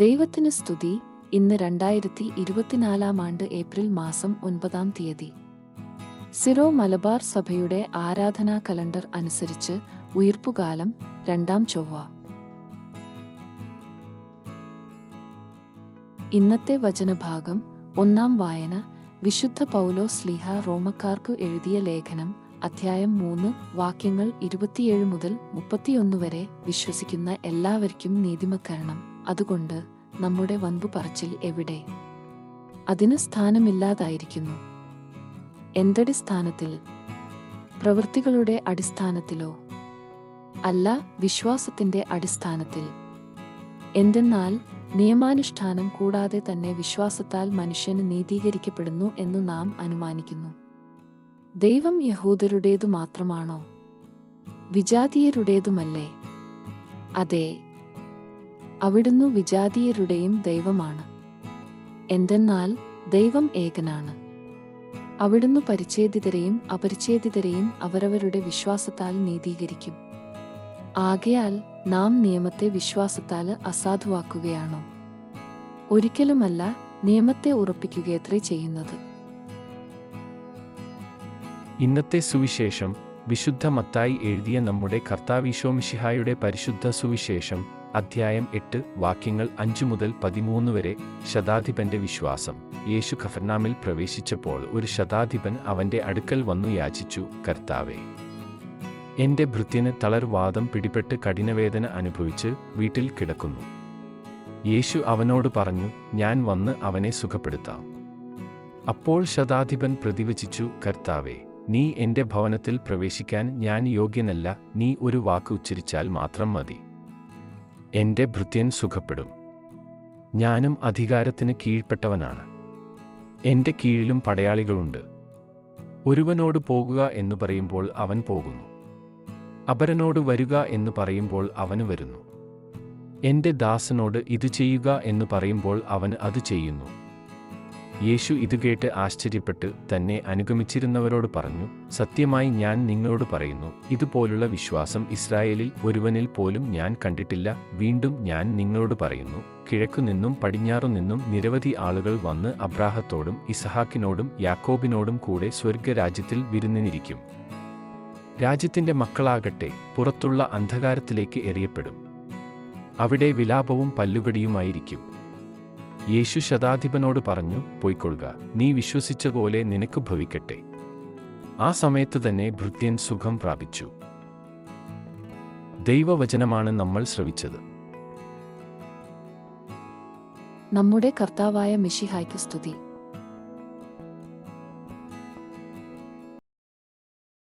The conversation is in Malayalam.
ദൈവത്തിന് സ്തുതി. ഇന്ന് രണ്ടായിരത്തി ഇരുപത്തിനാലാം ആണ്ട് ഏപ്രിൽ മാസം ഒൻപതാം തീയതി. സിറോ മലബാർ സഭയുടെ ആരാധനാ കലണ്ടർ അനുസരിച്ച് ഉയർപ്പുകാലം രണ്ടാം ചൊവ്വ. ഇന്നത്തെ വചനഭാഗം ഒന്നാം വായന വിശുദ്ധ പൗലോ സ്ലിഹ റോമക്കാർക്കു എഴുതിയ ലേഖനം അധ്യായം മൂന്ന് വാക്യങ്ങൾ ഇരുപത്തിയേഴ് മുതൽ മുപ്പത്തിയൊന്ന് വരെ വിശ്വസിക്കുന്ന എല്ലാവർക്കും നീതിമക്കരണം. അതുകൊണ്ട് നമ്മുടെ വൻപു പറച്ചിൽ എവിടെ? അതിന് സ്ഥാനമില്ലാതായിരിക്കുന്നു. എന്തടിസ്ഥാനത്തിൽ പ്രവൃത്തികളുടെ അടിസ്ഥാനത്തിലോ? അല്ല വിശ്വാസത്തിന്റെ അടിസ്ഥാനത്തിൽ. എന്തെന്നാൽ നിയമാനുഷ്ഠാനം കൂടാതെ തന്നെ വിശ്വാസത്താൽ മനുഷ്യന് നീതീകരിക്കപ്പെടുന്നു എന്ന് നാം അനുമാനിക്കുന്നു. ദൈവം യഹൂദരുടേതു മാത്രമാണോ? വിജാതീയരുടേതുമല്ലേ? അതെ അവിടുന്ന് വിജാതീയരുടെയും ദൈവമാണ്. എന്തെന്നാൽ ദൈവം ഏകനാണ്. അവിടുന്ന് പരിച്ഛേദിതരെയും അപരിച്ഛേദിതരെയും അവരവരുടെ വിശ്വാസത്താൽ നീതീകരിക്കും. ആകയാൽ നാം നിയമത്തെ വിശ്വാസത്താൽ അസാധുവാക്കുകയാണോ? ഒരിക്കലുമല്ല നിയമത്തെ ഉറപ്പിക്കുകയത്രേ ചെയ്യുന്നത്. ഇന്നത്തെ സുവിശേഷം വിശുദ്ധ മത്തായി എഴുതിയ നമ്മുടെ കർത്താവിശോമിഷിഹായുടെ പരിശുദ്ധ സുവിശേഷം അധ്യായം എട്ട് വാക്യങ്ങൾ അഞ്ചു മുതൽ പതിമൂന്ന് വരെ ശതാധിപന്റെ വിശ്വാസം. യേശു ഖഫർനാമിൽ പ്രവേശിച്ചപ്പോൾ ഒരു ശതാധിപൻ അവന്റെ അടുക്കൽ വന്നു യാചിച്ചു കർത്താവേ എന്റെ ഭൃത്യന് തളർവാദം പിടിപെട്ട് കഠിനവേദന അനുഭവിച്ച് വീട്ടിൽ കിടക്കുന്നു. യേശു അവനോട് പറഞ്ഞു ഞാൻ വന്ന് അവനെ സുഖപ്പെടുത്താം. അപ്പോൾ ശതാധിപൻ പ്രതിവചിച്ചു കർത്താവേ നീ എന്റെ ഭവനത്തിൽ പ്രവേശിക്കാൻ ഞാൻ യോഗ്യനല്ല നീ ഒരു വാക്ക് ഉച്ചരിച്ചാൽ മാത്രം മതി. എന്റെ ഭൃത്യൻ സുഖപ്പെടും. ഞാനും അധികാരത്തിന് കീഴ്പ്പെട്ടവനാണ്. എന്റെ കീഴിലും പടയാളികളുണ്ട്. ഒരുവനോട് പോകുക എന്ന് പറയുമ്പോൾ അവൻ പോകുന്നു. അപരനോട് വരിക എന്ന് പറയുമ്പോൾ അവന് വരുന്നു. എന്റെ ദാസനോട് ഇത് ചെയ്യുക എന്ന് പറയുമ്പോൾ അവൻ അത് ചെയ്യുന്നു. യേശു ഇത് കേട്ട് ആശ്ചര്യപ്പെട്ട് തന്നെ അനുഗമിച്ചിരുന്നവരോട് പറഞ്ഞു സത്യമായി ഞാൻ നിങ്ങളോട് പറയുന്നു ഇതുപോലുള്ള വിശ്വാസം ഇസ്രായേലിൽ ഒരുവനിൽ പോലും ഞാൻ കണ്ടിട്ടില്ല വീണ്ടും ഞാൻ നിങ്ങളോട് പറയുന്നു കിഴക്കു നിന്നും പടിഞ്ഞാറു നിന്നും നിരവധി ആളുകൾ വന്ന് അബ്രാഹത്തോടും ഇസഹാക്കിനോടും യാക്കോബിനോടും കൂടെ സ്വർഗരാജ്യത്തിൽ വിരുന്നിനിരിക്കും. രാജ്യത്തിന്റെ മക്കളാകട്ടെ പുറത്തുള്ള അന്ധകാരത്തിലേക്ക് എറിയപ്പെടും. അവിടെ വിലാപവും പല്ലുകടിയുമായിരിക്കും. യേശു ശതാധിപനോട് പറഞ്ഞു പൊയ്ക്കൊള്ളുക. നീ വിശ്വസിച്ച പോലെ നിനക്ക് ഭവിക്കട്ടെ. ആ സമയത്ത് തന്നെ ഭൃത്യൻ സുഖം പ്രാപിച്ചു. ദൈവവചനമാണ് നമ്മൾ ശ്രവിച്ചത്. നമ്മുടെ കർത്താവായ മിഷിഹായ്ക്ക് സ്തുതി.